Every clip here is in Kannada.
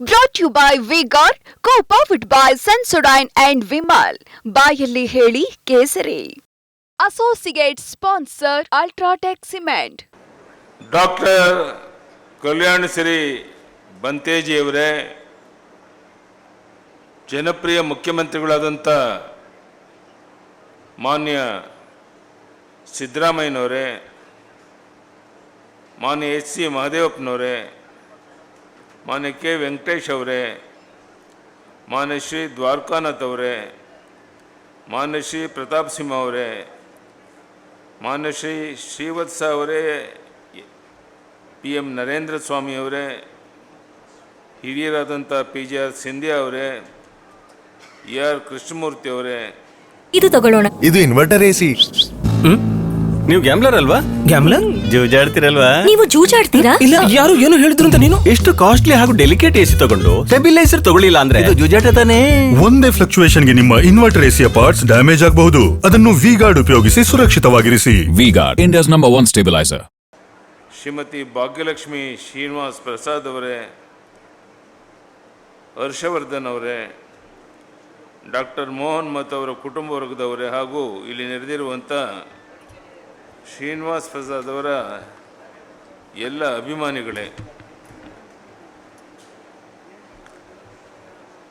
Brought you by Vigor co powered by Sensodyne and Vimal ಬಾಯಲ್ಲಿ ಹೇಳಿ ಕೇಸರಿ. Associate sponsor UltraTech cement doctor Kalyana Shri ಬಂತೇಜಿಯವರೇ ಜನಪ್ರಿಯ ಮುಖ್ಯಮಂತ್ರಿಗಳಾದಂಥ ಮಾನ್ಯ ಸಿದ್ದರಾಮಯ್ಯನವರೇ, ಮಾನ್ಯ ಎಚ್ ಸಿ ಮಹದೇವಪ್ಪನವರೇ ಮಾನ್ಯ ಕೆ. ವೆಂಕಟೇಶ್ ಅವರೇ ಮಾನ್ಯ ಶ್ರೀ ದ್ವಾರಕಾನಾಥ್ ಅವರೇ ಮಾನ್ಯ ಶ್ರೀ ಪ್ರತಾಪ್ ಸಿಂಹ ಅವರೇ ಮಾನ್ಯ ಶ್ರೀ ಶ್ರೀವತ್ಸ ಅವರೇ ಪಿ ಎಂ ನರೇಂದ್ರ ಸ್ವಾಮಿ ಅವರೇ ಹಿರಿಯರಾದಂಥ ಪಿ ಜಿ ಆರ್ ಸಿಂಧ್ಯಾ ಅವರೇ ಎ ಆರ್ ಕೃಷ್ಣಮೂರ್ತಿ ಅವರೇ. ಇದು ತಗೊಳ್ಳೋಣ. ಇದು ಇನ್ವರ್ಟರ್ ಎಸಿ ನೀವು ಗ್ಯಾಮ್ಲರ್ ಅಲ್ವಾ? ಗ್ಯಾಮ್ಲರ್ ಜೂಜಾಡ್ತಿರಲ್ವಾ? ನೀವು ಜೂಜಾಡ್ತೀರಾ? ಇಲ್ಲ ಯಾರು ಏನು ಹೇಳಿದ್ರು ಅಂತ ನೀನು? ಎಷ್ಟು ಕಾಸ್ಟ್ಲಿ ಹಾಗೂ ಡೆಲಿಕೇಟ್ ಎಸಿ ತಗೊಂಡು ಸ್ಟೆಬಿಲೈಸರ್ ತಗೊಳ್ಳಿಲ್ಲ ಅಂದ್ರೆ? ಇದು ಜೂಜಾಟ ತಾನೇ. ಒಂದೇ ಫ್ಲಕ್ಚುಯೇಷನ್ಗೆ ನಿಮ್ಮ ಇನ್ವರ್ಟರ್ ಎಸಿಯ ಪಾರ್ಟ್ಸ್ ಡ್ಯಾಮೇಜ್ ಆಗಬಹುದು. ಅದನ್ನು ವಿ ಗಾರ್ಡ್ ಉಪಯೋಗಿಸಿ ಸುರಕ್ಷಿತವಾಗಿರಿಸಿ. V-Guard, India's number one stabilizer. Shrimati Bhagyalakshmi Srinivas Prasad ಅವರೇ ಹರ್ಷವರ್ಧನ್ ಅವರೇ ಡಾಕ್ಟರ್ ಮೋಹನ್ ಮತ್ತು ಅವರ ಕುಟುಂಬ ವರ್ಗದವರೇ ಹಾಗೂ ಇಲ್ಲಿ ನೆರೆದಿರುವಂಥ ಶ್ರೀನಿವಾಸ್ ಪ್ರಸಾದ್ ಅವರ ಎಲ್ಲ ಅಭಿಮಾನಿಗಳೇ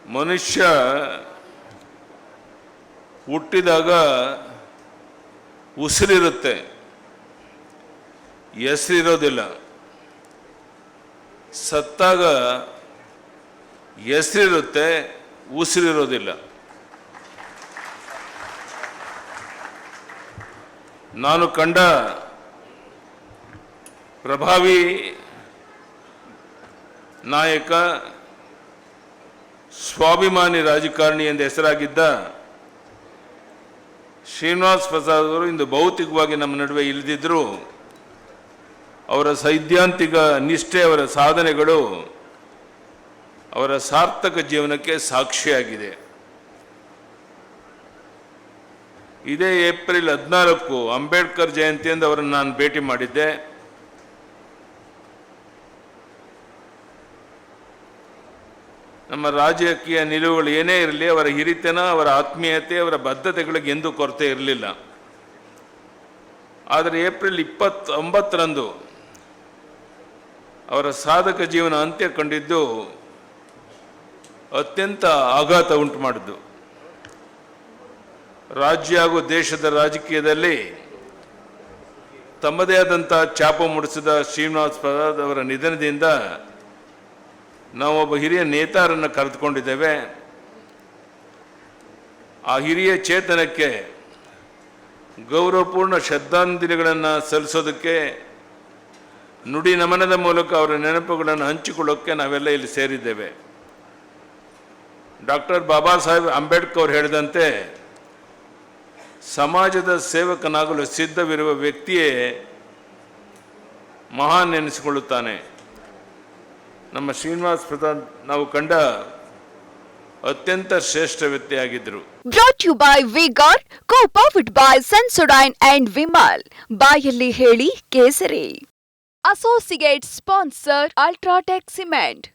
ಮನುಷ್ಯ ಹುಟ್ಟಿದಾಗ ಉಸಿರಿರುತ್ತೆ ಹೆಸರಿರೋದಿಲ್ಲ. ಸತ್ತಾಗ ಹೆಸರಿರುತ್ತೆ ಉಸಿರಿರೋದಿಲ್ಲ. ನಾನು ಕಂಡ ಪ್ರಭಾವಿ ನಾಯಕ, ಸ್ವಾಭಿಮಾನಿ ರಾಜಕಾರಣಿ ಎಂದು ಹೆಸರಾಗಿದ್ದ ಶ್ರೀನಿವಾಸ್ ಪ್ರಸಾದ್ ಅವರು ಇಂದು ಭೌತಿಕವಾಗಿ ನಮ್ಮ ನಡುವೆ ಇಳಿದಿದ್ದರು ಅವರ ಸೈದ್ಧಾಂತಿಕ ನಿಷ್ಠೆ, ಅವರ ಸಾಧನೆಗಳು ಅವರ ಸಾರ್ಥಕ ಜೀವನಕ್ಕೆ ಸಾಕ್ಷಿಯಾಗಿದೆ. ಇದೇ ಏಪ್ರಿಲ್ ಹದಿನಾಲ್ಕು ಅಂಬೇಡ್ಕರ್ ಜಯಂತಿಯಿಂದ ಅವರನ್ನು ನಾನು ಭೇಟಿ ಮಾಡಿದ್ದೆ. ನಮ್ಮ ರಾಜಕೀಯ ನಿಲುವುಗಳು ಏನೇ ಇರಲಿ, ಅವರ ಹಿರಿತನ, ಅವರ ಆತ್ಮೀಯತೆ, ಅವರ ಬದ್ಧತೆಗಳಿಗೆ ಎಂದೂ ಕೊರತೆ ಇರಲಿಲ್ಲ. ಆದರೆ ಏಪ್ರಿಲ್ ಇಪ್ಪತ್ತೊಂಬತ್ತರಂದು ಅವರ ಸಾಧಕ ಜೀವನ ಅಂತ್ಯ ಕಂಡಿದ್ದು ಅತ್ಯಂತ ಆಘಾತ ಉಂಟು ಮಾಡಿದ್ದು. ರಾಜ್ಯ ಹಾಗೂ ದೇಶದ ರಾಜಕೀಯದಲ್ಲಿ ತಮ್ಮದೇ ಆದಂಥ ಛಾಪ ಮೂಡಿಸಿದ ಶ್ರೀನಿವಾಸ್ ಪ್ರಸಾದ್ ಅವರ ನಿಧನದಿಂದ ನಾವೊಬ್ಬ ಹಿರಿಯ ನೇತಾರನ್ನು ಕರೆದುಕೊಂಡಿದ್ದೇವೆ. ಆ ಹಿರಿಯ ಚೇತನಕ್ಕೆ ಗೌರವಪೂರ್ಣ ಶ್ರದ್ಧಾಂಜಲಿಗಳನ್ನು ಸಲ್ಲಿಸೋದಕ್ಕೆ ನುಡಿ ನಮನದ ಮೂಲಕ ಅವರ ನೆನಪುಗಳನ್ನು ಹಂಚಿಕೊಳ್ಳೋಕ್ಕೆ ನಾವೆಲ್ಲ ಇಲ್ಲಿ ಸೇರಿದ್ದೇವೆ. ಡಾಕ್ಟರ್ ಬಾಬಾ ಸಾಹೇಬ್ ಅಂಬೇಡ್ಕರ್ ಹೇಳಿದಂತೆ ಸಮಾಜದ ಸೇವಕನಾಗಲು ಸಿದ್ಧವಿರುವ ವ್ಯಕ್ತಿಯೇ ಮಹಾನ್ ಎನಿಸಿಕೊಳ್ಳುತ್ತಾನೆ. ನಮ್ಮ ಶ್ರೀನಿವಾಸ್ ಪ್ರಸಾದ್, ನಾವು ಕಂಡ ಅತ್ಯಂತ ಶ್ರೇಷ್ಠ ವ್ಯಕ್ತಿಯಾಗಿದ್ದರು brought you by Vigor co powered by Sensodyne and Vimal ಬಾಯಲ್ಲಿ ಹೇಳಿ ಕೇಸರಿ. Associate sponsor UltraTech cement